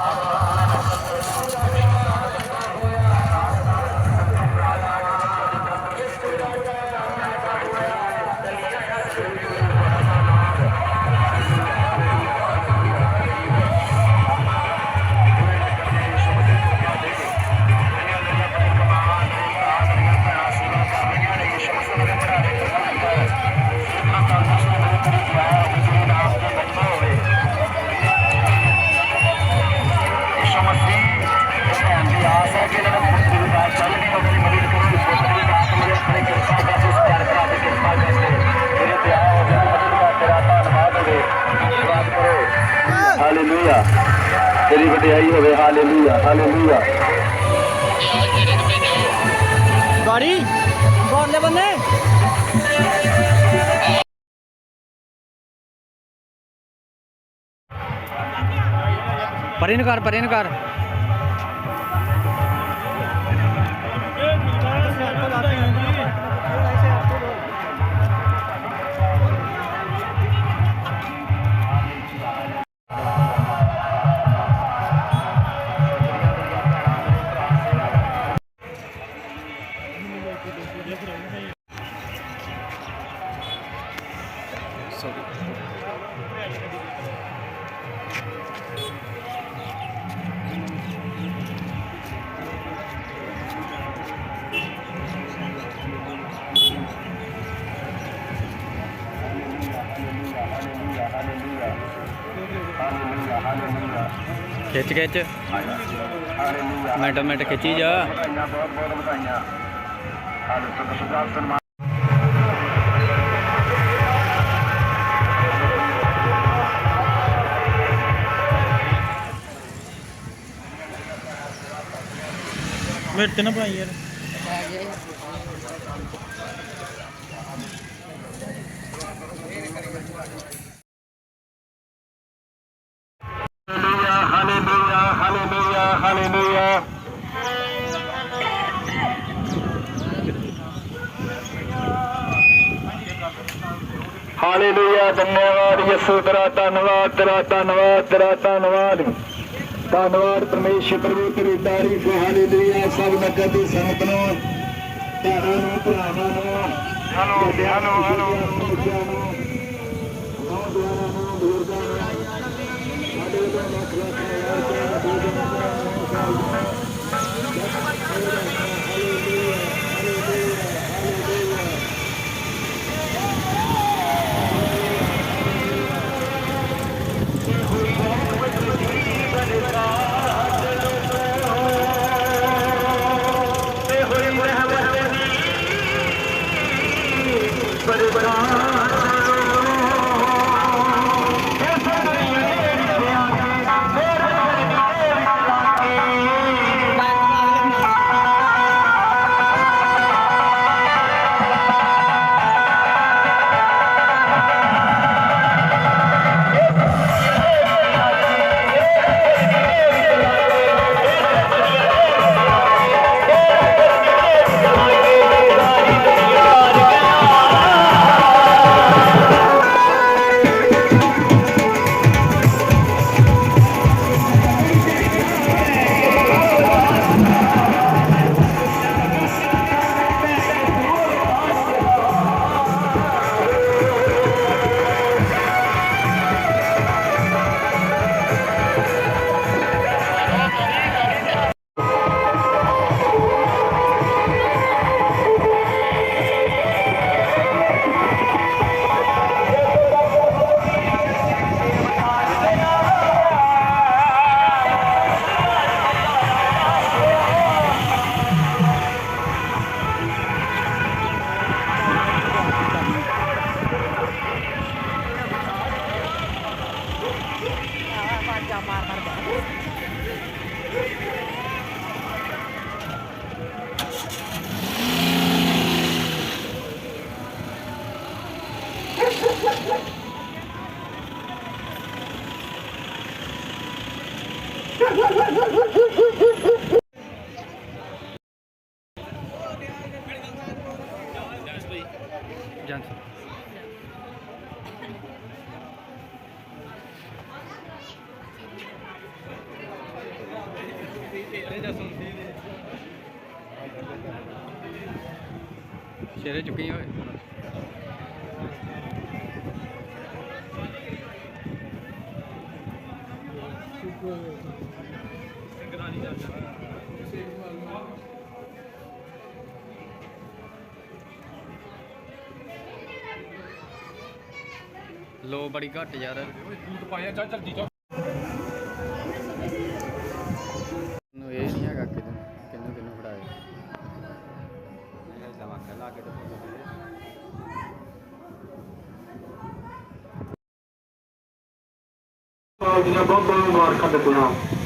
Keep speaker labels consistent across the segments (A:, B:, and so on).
A: Hallelujah ਵਡਿਆਈ ਹੋਵੇ hallelujah hallelujah
B: ਗਾੜੀ ਗੋਰਲੇ ਬੰਨੇ ਪਰੇ ਨੂੰ ਕਰ ਪਰੇ ਨੂੰ ਕਰ ਖਿੱਚ ਖਿੱਚ। ਮਿੰਟ ਮਿੰਟ ਖਿੱਚੀ ਜਾ।
A: ਬਹੁਤ ਬਹੁਤ ਵਧਾਈਆਂ ਹਾਲੇ ਤੋਂ ਸਨਮਾਨ
C: ਮੇਰੇ ਤੇ ਨਾ ਭਾਈ ਯਾਰ।
A: ਤੇਰਾ ਧੰਨਵਾਦ ਤੇਰਾ ਧੰਨਵਾਦ ਧੰਨਵਾਦ ਪਰਮੇਸ਼ਰ ਪ੍ਰਭੂ ਤੇਰੀ ਤਾਰੀਫ ਹੈ ਹਾਲੇਲੂਇਆ ਸਭ ਨਗਰ ਦੀ ਸੰਗਤ ਨੂੰ ਭੈਣਾਂ ਨੂੰ ਭਰਾਵਾਂ ਨੂੰ ਹਲੋ ਹਲੋ ਹਲੋ ਨੌਜਵਾਨਾਂ ਨੂੰ ਬਜ਼ੁਰਗਾਂ ਨੂੰ ਸਾਡੇ ਦਾ lakh lakh macam marmer
B: banget ਸ਼ੇਰੇ ਚੁੱਕੀ ਹੋਏ ਲੋ ਬੜੀ ਘੱਟ ਯਾਰ
C: ਪਾਇਆ ਚੱਲ ਜਲਦੀ ਚੱਲ
B: ਨੂੰ
D: ਦੀਆਂ ਬਹੁਤ ਬਹੁਤ ਮੁਬਾਰਕਾਂ ਦਿੰਦੇ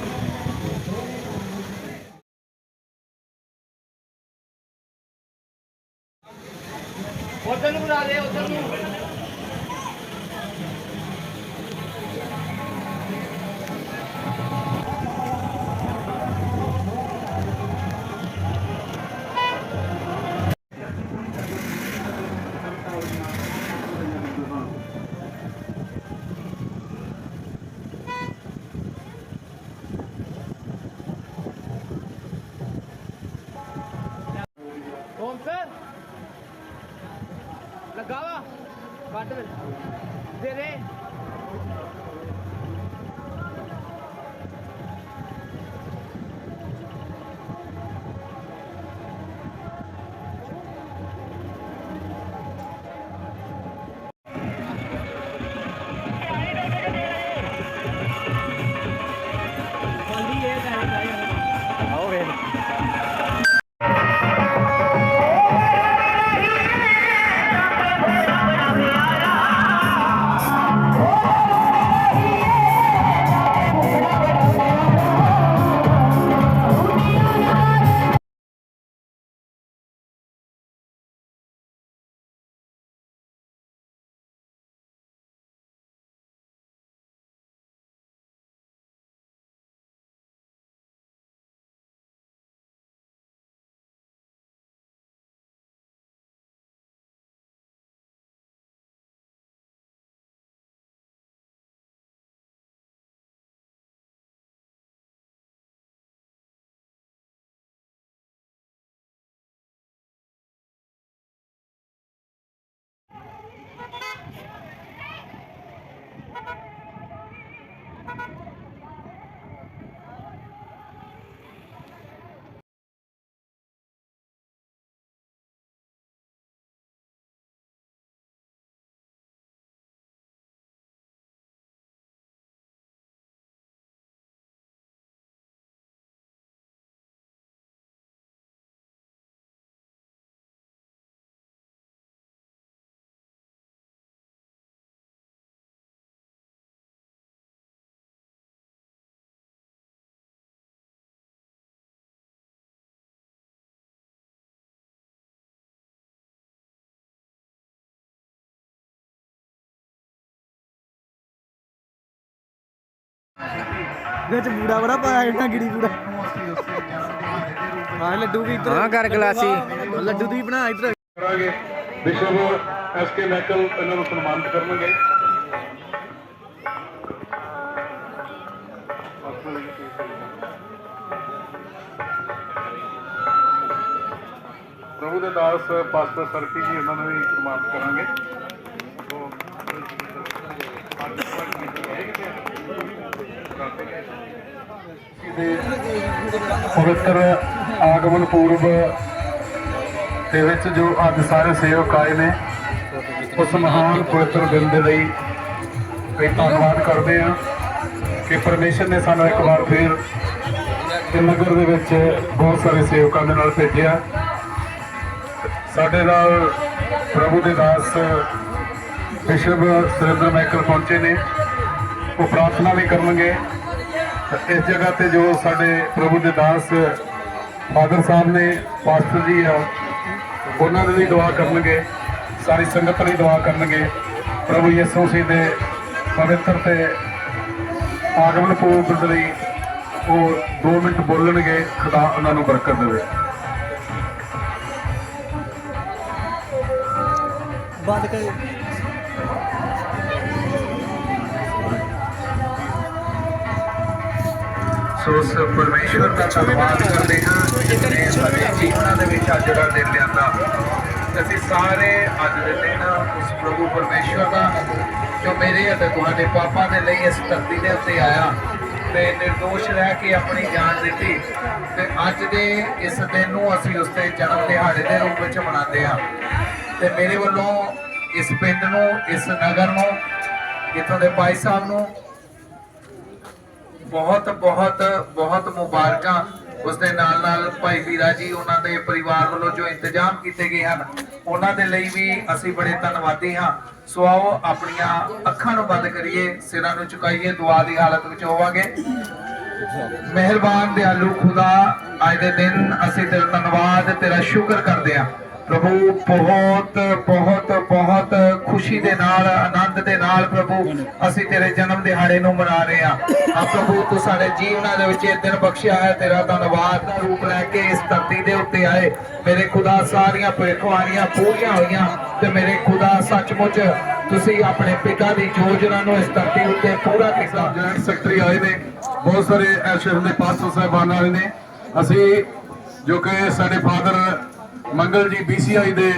D: ਹਾਂ
E: ਲੱਗਾ ਵਾ ਕੱਢ ਦੇ ਦੇ।
C: ਵਿੱਚ ਬੂੜਾ ਬੜਾ ਪਾਇਆ ਇਹਨਾਂ ਗਿੜੀ ਬੂੜਾ। ਹਾਂ ਲੱਡੂ ਵੀ
B: ਹਾਂ ਕਰ ਗਲਾਸੀ।
C: ਲੱਡੂ ਦੀ ਬਣਾ ਇਧਰ।
D: ਕਰਾਂਗੇ। ਵਿਸ਼ਵ ਐਸਕੇ ਮੈਕਲ ਇਹਨਾਂ ਨੂੰ ਸਨਮਾਨਿਤ ਕਰਨਗੇ। ਪ੍ਰਭੂ ਦੇ ਦਾਸ ਪਾਸਟਰ ਸਰਕੀ ਜੀ ਉਹਨਾਂ ਨੂੰ ਵੀ ਸਨਮਾਨਿਤ ਕਰਾਂਗੇ ਦੇ ਪਵਿੱਤਰ ਆਗਮਨ ਪੂਰਬ ਦੇ ਵਿੱਚ ਜੋ ਅੱਜ ਸਾਰੇ ਸੇਵਕ ਆਏ ਨੇ, ਉਸ ਮਹਾਨ ਪਵਿੱਤਰ ਦਿਨ ਦੇ ਲਈ ਕਈ ਧੰਨਵਾਦ ਕਰਦੇ ਹਾਂ ਕਿ ਪਰਮੇਸ਼ਰ ਨੇ ਸਾਨੂੰ ਇੱਕ ਵਾਰ ਫਿਰ ਇਹ ਨਗਰ ਦੇ ਵਿੱਚ ਬਹੁਤ ਸਾਰੇ ਸੇਵਕਾਂ ਦੇ ਨਾਲ ਭੇਜਿਆ। ਸਾਡੇ ਨਾਲ ਪ੍ਰਭੂ ਦੇ ਦਾਸ ਬਿਸ਼ਪ ਸੁਰਿੰਦਰ ਮੈਕਲ ਪਹੁੰਚੇ ਨੇ। ਉਹ ਪ੍ਰਾਰਥਨਾ ਵੀ ਕਰਨਗੇ। ਇਸ ਜਗ੍ਹਾ ਤੇ ਜੋ ਸਾਡੇ ਪ੍ਰਭੂ ਦੇ ਦਾਸ ਫਾਦਰ ਸਾਹਿਬ ਨੇ, ਪਾਸਟਰ ਜੀ ਆ, ਉਹਨਾਂ ਦੇ ਲਈ ਦੁਆ ਕਰਨਗੇ। ਸਾਰੀ ਸੰਗਤ ਲਈ ਦੁਆ ਕਰਨਗੇ। ਪ੍ਰਭੂ ਯਿਸੂ ਮਸੀਹ ਦੇ ਪਵਿੱਤਰ ਤੇ ਆਗਮਨ ਪੂਰਬ ਲਈ ਉਹ 2 ਮਿੰਟ ਬੋਲਣਗੇ, ਖੁਦਾ ਉਹਨਾਂ ਨੂੰ ਬਰਕਤ ਦੇਵੇ।
C: ਬੰਦ ਕਰ
F: ਸੋ ਉਸ ਪਰਮੇਸ਼ਵਰ ਦਾ ਧੰਨਵਾਦ ਕਰਦੇ ਹਾਂ ਜਿਸ ਸਾਡੇ ਜੀਵਨਾਂ ਦੇ ਵਿੱਚ ਅੱਜ ਦਾ ਦਿਨ ਲਿਆਂਦਾ। ਅਸੀਂ ਸਾਰੇ ਅੱਜ ਦੇ ਦਿਨ ਉਸ ਪ੍ਰਭੂ ਪਰਮੇਸ਼ਵਰ ਦਾ, ਜੋ ਮੇਰੇ ਅਤੇ ਤੁਹਾਡੇ ਪਾਪਾਂ ਦੇ ਲਈ ਇਸ ਧਰਤੀ ਦੇ ਉੱਤੇ ਆਇਆ ਤੇ ਨਿਰਦੋਸ਼ ਰਹਿ ਕੇ ਆਪਣੀ ਜਾਨ ਦਿੱਤੀ ਤੇ ਅੱਜ ਦੇ ਇਸ ਦਿਨ ਨੂੰ ਅਸੀਂ ਉਸ ਦੇ ਜਨਮ ਦਿਹਾੜੇ ਦੇ ਰੂਪ ਵਿੱਚ ਮਨਾਉਂਦੇ ਹਾਂ। ਤੇ ਮੇਰੇ ਵੱਲੋਂ ਇਸ ਪਿੰਡ ਨੂੰ, ਇਸ ਨਗਰ ਨੂੰ, ਇੱਥੋਂ ਦੇ ਭਾਈ ਸਾਹਿਬ ਨੂੰ ਬਹੁਤ ਬਹੁਤ ਬਹੁਤ ਮੁਬਾਰਕਾਂ ਉਸ ਦੇ ਨਾਲ ਨਾਲ ਭਾਈ ਵੀਰਾ ਜੀ, ਉਹਨਾਂ ਦੇ ਪਰਿਵਾਰ ਵੱਲੋਂ ਜੋ ਇੰਤਜ਼ਾਮ ਕੀਤੇ ਗਏ ਹਨ, ਉਹਨਾਂ ਦੇ ਲਈ ਵੀ ਅਸੀਂ ਬੜੇ ਧੰਨਵਾਦੀ ਹਾਂ। ਸੋ ਆਓ ਆਪਣੀਆਂ ਅੱਖਾਂ ਨੂੰ ਬੰਦ ਕਰੀਏ, ਸਿਰਾਂ ਨੂੰ ਝੁਕਾਈਏ, ਦੁਆ ਦੀ ਹਾਲਤ ਵਿੱਚ ਹੋਵਾਂਗੇ। ਮਿਹਰਬਾਨ ਦਿਆਲੂ ਖੁਦਾ, ਅੱਜ ਦੇ ਦਿਨ ਅਸੀਂ ਤੇਰਾ ਧੰਨਵਾਦ, ਤੇਰਾ ਸ਼ੁਕਰ ਕਰਦੇ ਹਾਂ। ਪ੍ਰਭੂ, ਬਹੁਤ ਬਹੁਤ ਬਹੁਤ ਖੁਸ਼ੀ ਦੇ ਨਾਲ, ਆਨੰਦ ਦੇ ਨਾਲ ਪ੍ਰਭੂ, ਅਸੀਂ ਤੇਰੇ ਜਨਮ ਦਿਹਾੜੇ ਨੂੰ ਮਨਾ ਰਹੇ ਹਾਂ। ਆ ਪ੍ਰਭੂ, ਤੂੰ ਸਾਡੇ ਜੀਵਨਾਂ ਦੇ ਵਿੱਚ ਇਹ ਦਿਨ ਬਖਸ਼ਿਆ ਹੈ, ਤੇਰਾ ਧੰਨਵਾਦ ਦਾ ਰੂਪ ਲੈ ਕੇ ਇਸ ਧਰਤੀ ਦੇ ਉੱਤੇ ਆਏ। ਮੇਰੇ ਖੁਦਾ, ਸਾਰੀਆਂ ਭਵਿੱਖਬਾਣੀਆਂ ਪੂਰੀਆਂ ਹੋਈਆਂ ਤੇ ਮੇਰੇ ਖੁਦਾ, ਸੱਚਮੁੱਚ ਤੁਸੀਂ ਆਪਣੇ ਪਿਤਾ ਦੀ ਯੋਜਨਾ ਨੂੰ ਇਸ ਧਰਤੀ ਉੱਤੇ ਪੂਰਾ ਕੀਤਾ।
D: ਜਨਰਲ ਸੈਕਟਰੀ ਆਏ ਨੇ, ਬਹੁਤ ਸਾਰੇ ਐਸ਼ਰ ਦੇ ਪਾਸਟਰ ਸਾਹਿਬਾਨ ਆਏ ਨੇ। ਅਸੀਂ ਜੋ ਕਿ ਸਾਡੇ ਫਾਦਰ ਮੰਗਲ ਜੀ ਬੀਸੀਆਈ ਦੇ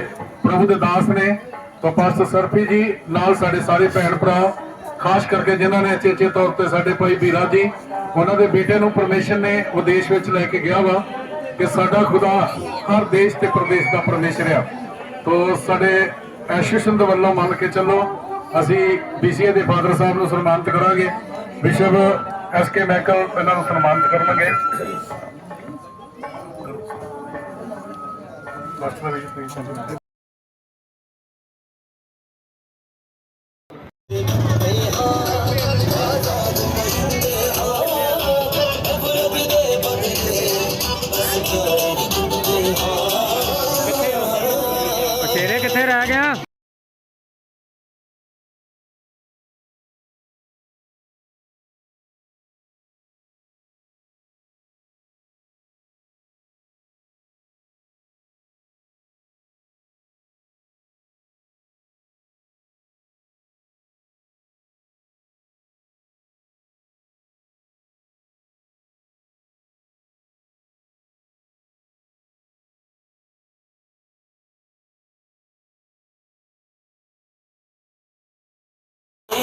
D: ਪ੍ਰਭੂ ਦੇ ਦਾਸ ਨੇ। ਤਾਂ ਪਾਸਟਰ ਸਰਫੀ ਜੀ, ਨਾਲ ਸਾਡੇ ਸਾਰੇ ਭੈਣ ਭਰਾ, ਖਾਸ ਕਰਕੇ ਜਿਨ੍ਹਾਂ ਨੇ ਚੇਚੇ ਤੌਰ ਤੇ ਸਾਡੇ ਭਾਈ ਵੀਰਾ ਜੀ, ਉਹਨਾਂ ਦੇ ਬੇਟੇ ਨੂੰ ਪਰਮੇਸ਼ਰ ਨੇ ਵਿਦੇਸ਼ ਵਿੱਚ ਲੈ ਕੇ ਗਿਆ ਵਾ ਕਿ ਸਾਡਾ ਖੁਦਾ ਹਰ ਦੇਸ਼ ਤੇ ਪ੍ਰਦੇਸ਼ ਦਾ ਪਰਮੇਸ਼ਰ ਆ। ਤੋ ਸਾਡੇ ਐਸੋਸੀਏਸ਼ਨ ਦੇ ਵੱਲੋਂ ਮੰਨ ਕੇ ਚੱਲੋ, ਅਸੀਂ ਬੀਸੀਏ ਦੇ ਫਾਦਰ ਸਾਹਿਬ ਨੂੰ ਸਨਮਾਨਿਤ ਕਰਾਂਗੇ। ਬਿਸ਼ਪ ਐਸ ਕੇ ਮੈਕਲ ਇਹਨਾਂ ਨੂੰ ਸਨਮਾਨਿਤ ਕਰਨਗੇ।
B: 啊从
G: 来没有喝过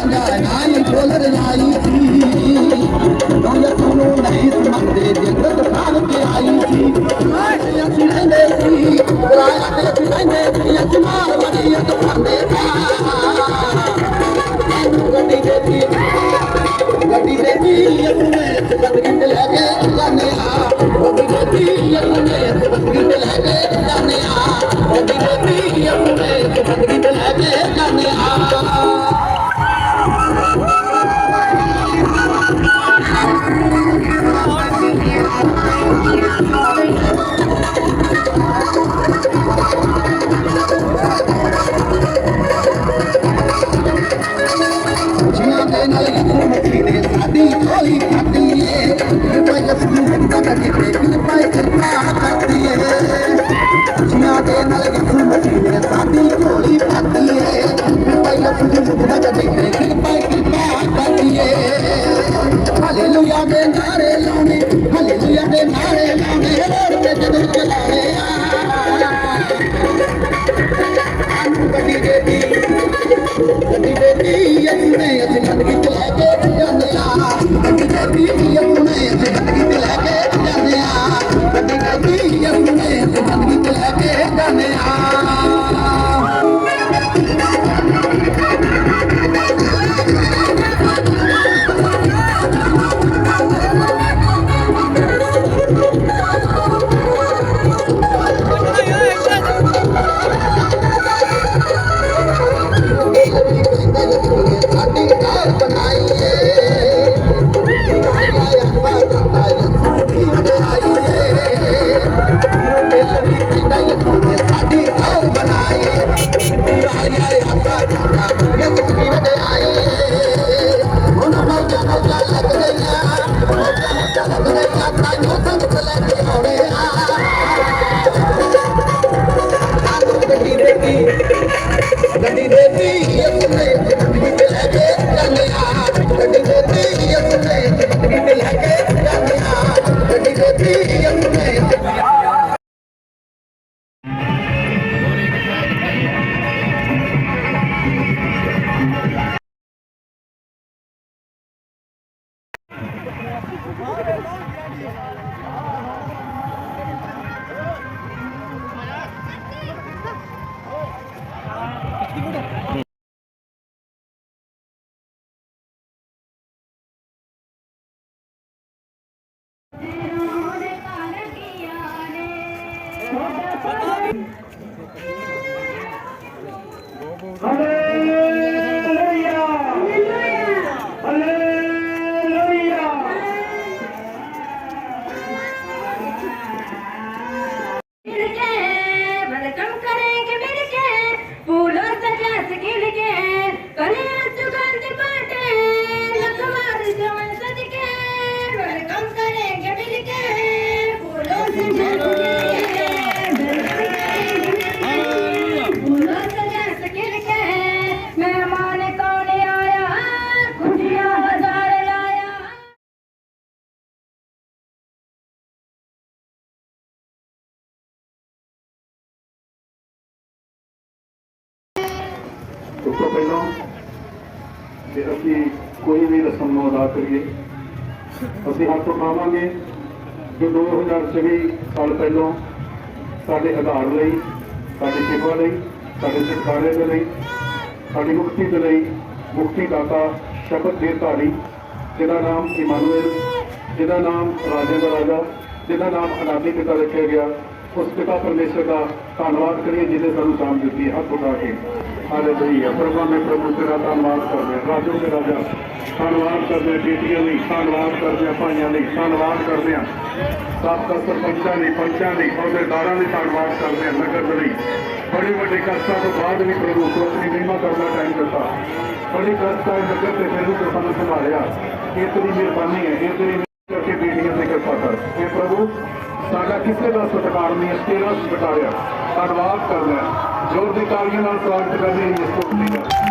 H: ਭਾਂਡਾ ਹੀ ਮੰਗਾ ਨਾ ਹੀ ਕੋਲ ਰਜਾਈ ਸੀ ਦੁਨੀਆ ਸਾਨੂੰ ਨਹੀਂ ਜਮਦੇ ਜਿੰਦ ਖਾਮ ਤੇ ਆਈ ਸੀ ਆਏ ਅਸੀਂ ਲੈਂਦੇ ਸੀ ਰਾਇਆ ਤੇ ਅਸੀਂ ਲੈਂਦੇ ਸੀ ਅਸੀਂ ਮਾਰ ਮਰੀ ਤੇ ਖਾਂਦੇ ਸਾਨੂੰ ਗੱਡੀ ਦੇਤੀ ਗੱਡੀ ਦੇਤੀ ਆਪਣੇ ਬੰਦਗੀ ਤੇ ਲੈ ਕੇ ਜਾਂਦੇ ਆ ਗੱਡੀ ਦੇਤੀ ਆਪਣੇ ਬੰਦਗੀ ਤੇ ਲੈ ਕੇ ਜਾਂਦੇ ਆ ਹਾਲੇਲੂਇਆ ਦੇ ਨਾਰੇ ਲਾਉਣੇ ਹਾਲੇਲੂਇਆ ਦੇ ਨਾਰੇ ਲਾਉਣੇ ਰੋੜ ਤੇ ਜਦੋਂ ਚਲਾਏ ਆ ਸਾਨੂੰ ਗੱਡੀ ਦੇ ਦੀ ਗੱਡੀ ਦੇ ਕੀ
D: ਉਸ ਤੋਂ ਪਹਿਲਾਂ ਜੇ ਅਸੀਂ ਕੋਈ ਵੀ ਰਸਮ ਨੂੰ ਅਦਾ ਕਰੀਏ, ਅਸੀਂ ਹੱਥ ਉਠਾਵਾਂਗੇ ਜੋ 2024 ਸਾਲ ਪਹਿਲਾਂ ਸਾਡੇ ਆਧਾਰ ਲਈ, ਸਾਡੀ ਸੇਵਾ ਲਈ, ਸਾਡੇ ਛੁਟਕਾਰੇ ਦੇ ਲਈ, ਸਾਡੀ ਮੁਕਤੀ ਦੇ ਲਈ ਮੁਕਤੀ ਦਾਤਾ ਸ਼ਬਦ ਦੇ ਧਾਰੀ, ਜਿਹਦਾ ਨਾਮ ਇਮਾਨੁਅਲ, ਜਿਹਦਾ ਨਾਮ ਰਾਜੇ ਦਾ ਰਾਜਾ, ਜਿਹਦਾ ਨਾਮ ਅਨਾਦੀ ਪਿਤਾ ਰੱਖਿਆ ਗਿਆ, ਉਸ ਪਿਤਾ ਪਰਮੇਸ਼ਰ ਦਾ ਧੰਨਵਾਦ ਕਰੀਏ ਜਿਹਨੇ ਸਾਨੂੰ ਜਾਨ ਦਿੱਤੀ, ਹੱਥ ਉਠਾ ਕੇ। ਹਾਲੇਲੂਇਆ ਪ੍ਰਭੂ ਨੇ ਪ੍ਰਭੂ ਤੇਰਾ ਧੰਨਵਾਦ ਕਰਦੇ। ਹਾਂ ਰਾਜੋ ਦੇ ਰਾਜਾ ਧੰਨਵਾਦ ਕਰਦੇ ਹਾਂ ਬੇਟੀਆਂ ਲਈ, ਧੰਨਵਾਦ ਕਰਦੇ ਹਾਂ ਭਾਈਆਂ ਲਈ, ਧੰਨਵਾਦ ਕਰਦੇ ਹਾਂ ਸਾਬਕਾ ਸਰਪੰਚਾਂ ਲਈ, ਪੰਚਾਂ ਲਈ, ਅਹੁਦੇਦਾਰਾਂ ਲਈ ਧੰਨਵਾਦ ਕਰਦੇ ਹਾਂ ਨਗਰ ਦੇ ਲਈ। ਬੜੇ ਵੱਡੇ ਕਸ਼ਟਾਂ ਤੋਂ ਬਾਅਦ ਵੀ ਪ੍ਰਭੂ ਤੋਂ ਆਪਣੀ ਮਹਿਮਾ ਕਰਨਾ ਟਾਈਮ ਦਿੱਤਾ। ਬੜੀ ਕਸ਼ਟਾਂ ਨਗਰ ਤੇ ਫਿਰ ਤੋਂ ਸਾਨੂੰ ਸੰਭਾਲਿਆ। ਇਹ ਤੇਰੀ ਮਿਹਰਬਾਨੀ ਹੈ, ਇਹ ਤੇਰੀ ਕਰਕੇ ਬੇਟੀਆਂ ਤੇ ਕਿਰਪਾ ਕਰ। ਇਹ ਪ੍ਰਭੂ, ਸਾਡਾ ਕਿਸੇ ਦਾ ਸਤਿਕਾਰ ਨਹੀਂ ਹੈ, ਤੇਰਾ ਸਤਿਕਾਰਿਆ ਧੰਨਵਾਦ ਕਰਦੇ ਹਾਂ ਜੋਰ ਦੀ ਨਾਲ ਸਵਾਗਤ ਕਰਦੇ ਹਾਂ ਇਸ ਤੋਂ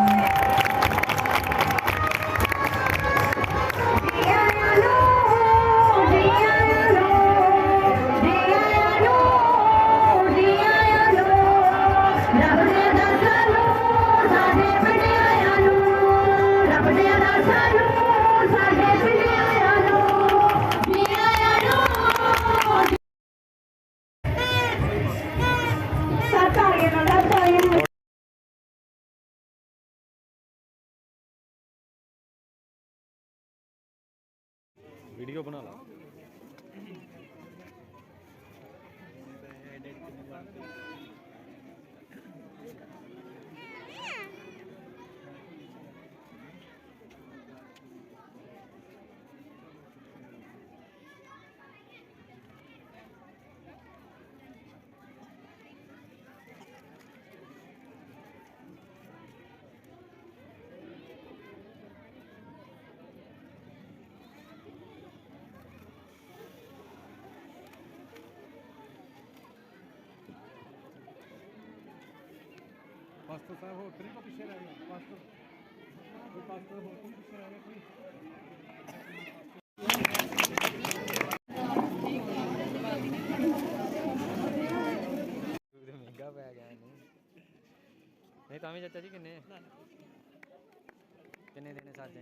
D: ਪਾਸਟਰ ਸਾਹਿਬ ਹੋਰ ਤਰੀ ਕੋ ਪਿੱਛੇ ਰਹਿ ਗਏ ਪਾਸਟਰ ਕੋਈ ਪਾਸਟਰ ਹੋਰ ਕੋਈ ਪਿੱਛੇ ਰਹਿ ਗਿਆ ਕੋਈ
B: ਮਹਿੰਗਾ ਪੈ ਗਿਆ ਇਹਨੂੰ ਨਹੀਂ ਤਾਂ ਵੀ ਚਾਚਾ ਜੀ ਕਿੰਨੇ ਕਿੰਨੇ ਦਿਨ ਸਾਜੇ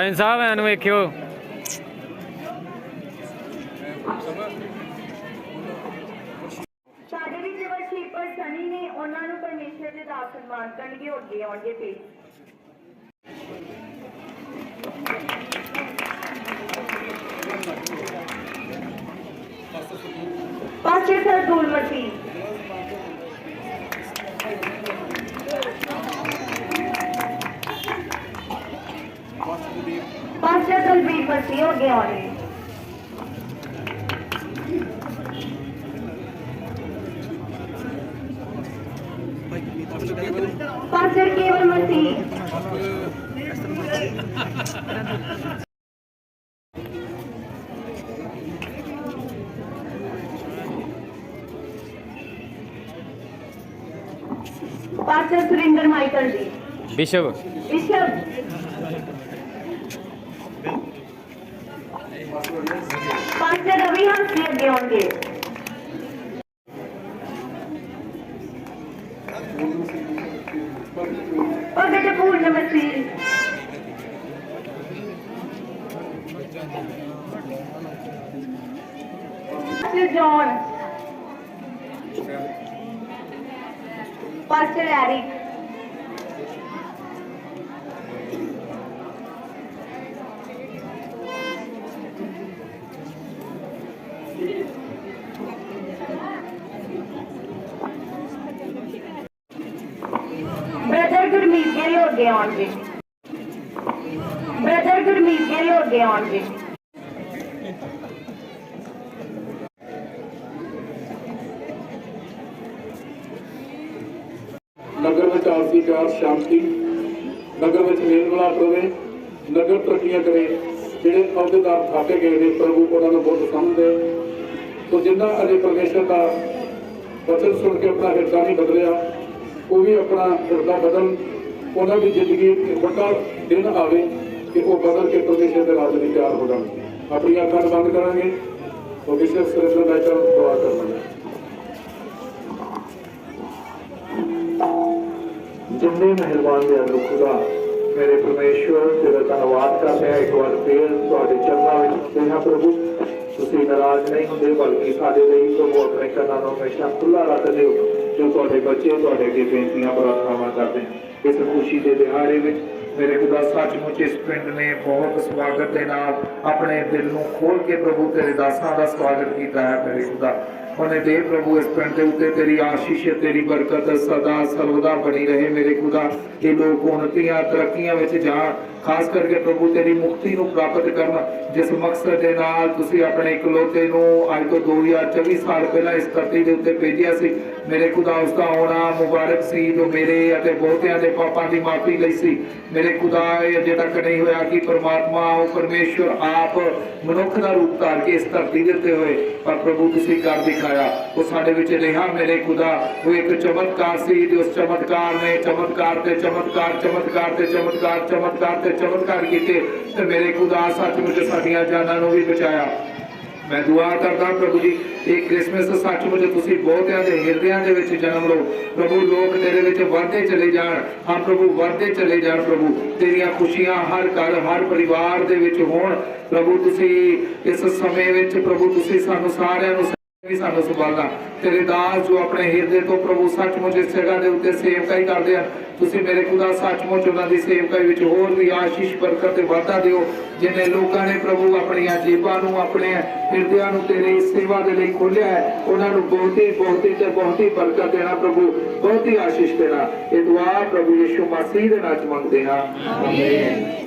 B: ਸਰਪੰਚ ਸਾਹਿਬ ਇਹਨੂੰ ਵੇਖਿਓ।
I: ਸਾਡੇ ਵੀ ਜਿਹੜੇ ਸ਼ੀਪਰ ਸਨੀ ਨੇ ਉਹਨਾਂ ਨੂੰ ਪਰਮੇਸ਼ਰ ਦੇ ਦਾਸ ਸਨਮਾਨ ਕਰਨਗੇ, ਉਹ ਅੱਗੇ ਆਉਣਗੇ ਤੇ ਪਾਸਟਰ ਸਰਦੂਲ ਮਸੀਹ ਪਾਸਟਰ ਦਲਬੀਰ ਮਸੀਹ ਹੋ ਗਿਆ ਉਹਨੇ pastor Kewal Masih pastor Surinder Michael ji
B: bishop
I: bishop pastor Ravi Hansi ਅੱਗੇ ਆਉਣਗੇ
D: Bhagat Puran Masih pastor John pastor Prabhu ਉਹਨਾਂ ਨੂੰ ਬਹੁਤ ਸਮਝਦੇ। ਸੋ ਜਿੰਨਾ ਅਜੇ ਪਰਮੇਸ਼ਰ ਦਾ ਵਚਨ ਸੁਣ ਕੇ ਆਪਣਾ ਹਿਰਦਾ ਨਹੀਂ ਬਦਲਿਆ, ਉਹ ਵੀ ਆਪਣਾ ਹਿਰਦਾ ਬਦਲ ਉਹਨਾਂ ਦੀ ਜ਼ਿੰਦਗੀ ਵੱਡਾ ਦਿਨ ਆਵੇ ਕਿ ਉਹ ਬਦਲ ਕੇ ਪਰਮੇਸ਼ਰ ਦੇ ਰਾਜ ਲਈ ਤਿਆਰ ਹੋ ਜਾਣ। ਆਪਣੀਆਂ ਅੱਖਾਂ ਬੰਦ ਕਰਾਂਗੇ। ਉਹ ਵਿਸ਼ਵ ਸਿਰਜਣ ਦਾ ਚਰਨ ਦੁਆ ਕਰਾਂਗੇ।
F: ਜਿੰਨੇ ਮਿਹਰਬਾਨ ਦੇ ਅਨੁ ਖੁਦਾ ਮੇਰੇ ਪਰਮੇਸ਼ਵਰ, ਤੇਰਾ ਧੰਨਵਾਦ ਕਰਦੇ ਹਾਂ ਇੱਕ ਵਾਰ ਫੇਰ ਤੁਹਾਡੇ ਚਰਨਾਂ ਵਿੱਚ ਤੇ ਹਾਂ ਪ੍ਰਭੂ। ਤੁਸੀਂ ਨਾਰਾਜ਼ ਨਹੀਂ ਹੁੰਦੇ, ਬਲਕਿ ਸਾਡੇ ਲਈ ਪ੍ਰਭੂ ਆਪਣੇ ਕੰਨਾਂ ਨੂੰ ਹਮੇਸ਼ਾ ਖੁੱਲਾ ਰੱਖਦੇ ਹੋ ਜੋ ਤੁਹਾਡੇ ਬੱਚੇ, ਤੁਹਾਡੇ ਅੱਗੇ ਬੇਨਤੀਆਂ, ਪ੍ਰਾਰਥਨਾਵਾਂ ਕਰਦੇ ਹਨ ਇਸ ਖੁਸ਼ੀ ਦੇ ਦਿਹਾੜੇ ਵਿੱਚ ਮੇਰੇ ਖੁਦਾ ਸੱਚਮੁੱਚ ਇਸ ਪਿੰਡ ਨੇ ਬਹੁਤ ਸਵਾਗਤ ਦੇ ਨਾਲ ਆਪਣੇ ਦਿਲ ਨੂੰ ਖੋਲ ਕੇ ਪ੍ਰਭੂ ਤੇਰੇ ਦਾਸਾਂ ਦਾ ਸਵਾਗਤ ਕੀਤਾ ਹੈ, ਮੇਰੇ ਖੁਦਾ। ਉਹਨੇ ਦੇ ਪ੍ਰਭੂ, ਇਸ ਪਿੰਡ ਦੇ ਉੱਤੇ ਤੇਰੀ ਆਸ਼ੀਸ਼ ਤੇਰੀ ਬਰਕਤ ਸਦਾ ਸਰਵਦਾ ਬਣੀ ਰਹੇ ਮੇਰੇ ਖੁਦਾ। ਇਹ ਲੋਕ ਉਨਤੀਆਂ ਤਰੱਕੀਆਂ ਵਿੱਚ ਜਾਣ ਖਾਸ ਕਰਕੇ ਪ੍ਰਭੂ ਤੇਰੀ ਮੁਕਤੀ ਨੂੰ ਪ੍ਰਾਪਤ ਕਰਨਾ, ਜਿਸ ਮਕਸਦ ਦੇ ਨਾਲ ਤੁਸੀਂ ਆਪਣੇ ਇਕਲੌਤੇ ਨੂੰ ਅੱਜ ਤੋਂ 2024 ਸਾਲ ਪਹਿਲਾਂ ਇਸ ਧਰਤੀ ਦੇ ਉੱਤੇ ਭੇਜਿਆ ਸੀ। ਮੇਰੇ ਖੁਦਾ, ਉਸ ਦਾ ਆਉਣਾ ਮੁਬਾਰਕ ਸੀ ਜੋ ਮੇਰੇ ਅਤੇ ਬਹੁਤਿਆਂ ਦੇ ਪਾਪਾਂ ਦੀ ਮਾਫੀ ਲਈ ਸੀ। ਮੇਰੇ ਖੁਦਾ, ਇਹ ਅਜੇ ਤੱਕ ਨਹੀਂ ਹੋਇਆ ਕਿ ਪਰਮਾਤਮਾ, ਉਹ ਪਰਮੇਸ਼ਵਰ ਆਪ ਮਨੁੱਖ ਦਾ ਰੂਪ ਧਾਰ ਕੇ ਇਸ ਧਰਤੀ ਦੇ ਉੱਤੇ ਹੋਏ। ਪਰ ਪ੍ਰਭੂ, ਤੁਸੀਂ ਕਰ ਦਿਖਾਇਆ। ਉਹ ਸਾਡੇ ਵਿੱਚ ਰਿਹਾ, ਮੇਰੇ ਖੁਦਾ। ਉਹ ਇੱਕ ਚਮਤਕਾਰ ਸੀ ਜੋ ਉਸ ਚਮਤਕਾਰ ਨੇ ਚਮਤਕਾਰ ਤੇ ਚਮਤਕਾਰ ਚਮਤਕਾਰ ਤੇ ਚਮਤਕਾਰ ਚਮਤਕਾਰ ਤੇ ਚਮਤਕਾਰ ਕੀਤੇ ਤੇ ਮੇਰੇ ਖੁਦਾ ਸੱਚਮੁੱਚ ਸਾਡੀਆਂ ਜਾਨਾਂ ਨੂੰ ਵੀ ਬਚਾਇਆ। ਮੈਂ ਦੁਆ ਕਰਦਾ ਪ੍ਰਭੂ ਜੀ, ਇਹ ਕ੍ਰਿਸਮਸ ਸੱਚਮੁੱਚ ਤੁਸੀਂ ਬਹੁਤਿਆਂ ਦੇ ਹਿਰਦਿਆਂ ਦੇ ਵਿੱਚ ਜਨਮ ਲਓ। ਪ੍ਰਭੂ, ਲੋਕ ਤੇਰੇ ਵਿੱਚ ਵਧਦੇ ਚਲੇ ਜਾਣ। ਹਾਂ ਪ੍ਰਭੂ, ਵਧਦੇ ਚਲੇ ਜਾਣ ਪ੍ਰਭੂ। ਤੇਰੀਆਂ ਖੁਸ਼ੀਆਂ ਹਰ ਘਰ, ਹਰ ਪਰਿਵਾਰ ਦੇ ਵਿੱਚ ਹੋਣ। ਪ੍ਰਭੂ, ਤੁਸੀਂ ਇਸ ਸਮੇਂ ਵਿੱਚ ਪ੍ਰਭੂ, ਤੁਸੀਂ ਸਾਨੂੰ ਸਾਰਿਆਂ ਨੂੰ ਵੀ ਸਾਨੂੰ ਸੰਭਾਲਣਾ। ਤੇਰੇ ਦਾਸ ਜੋ ਆਪਣੇ ਹਿਰਦੇ ਤੋਂ ਪ੍ਰਭੂ ਸੱਚਮੁੱਚ ਇਸ ਜਗ੍ਹਾ ਦੇ ਉੱਤੇ ਸੇਵਕਾਈ ਕਰਦੇ ਹਨ ਤੁਸੀਂ ਮੇਰੇ ਖੁਦਾ ਸੱਚਮੁੱਚ ਉਹਨਾਂ ਦੀ ਸੇਵਕਾਈ ਵਿੱਚ ਹੋਰ ਵੀ ਆਸ਼ੀਸ਼, ਬਰਕਤ ਤੇ ਵਾਧਾ ਦਿਓ, ਜਿਨੇ ਲੋਕਾਂ ਨੇ ਪ੍ਰਭੂ ਆਪਣੀਆਂ ਜੇਬਾਂ ਨੂੰ ਆਪਣੇ ਹਿਰਦਿਆਂ ਨੂੰ ਤੇਰੀ ਸੇਵਾ ਦੇ ਲਈ ਖੋਲਿਆ ਹੈ, ਉਹਨਾਂ ਨੂੰ ਬਹੁਤੀ ਬਹੁਤੀ ਤੇ ਬਹੁਤੀ ਬਰਕਤ ਦੇਣਾ ਪ੍ਰਭੂ, ਬਹੁਤੀ ਆਸ਼ੀਸ਼ ਦੇਣਾ। ਇਹ ਦੁਆ ਪ੍ਰਭੂ ਯਿਸੂ ਮਸੀਹ ਦੇ ਨਾਮ ਮੰਗਦੇ ਹਾਂ। ਆਮੀਨ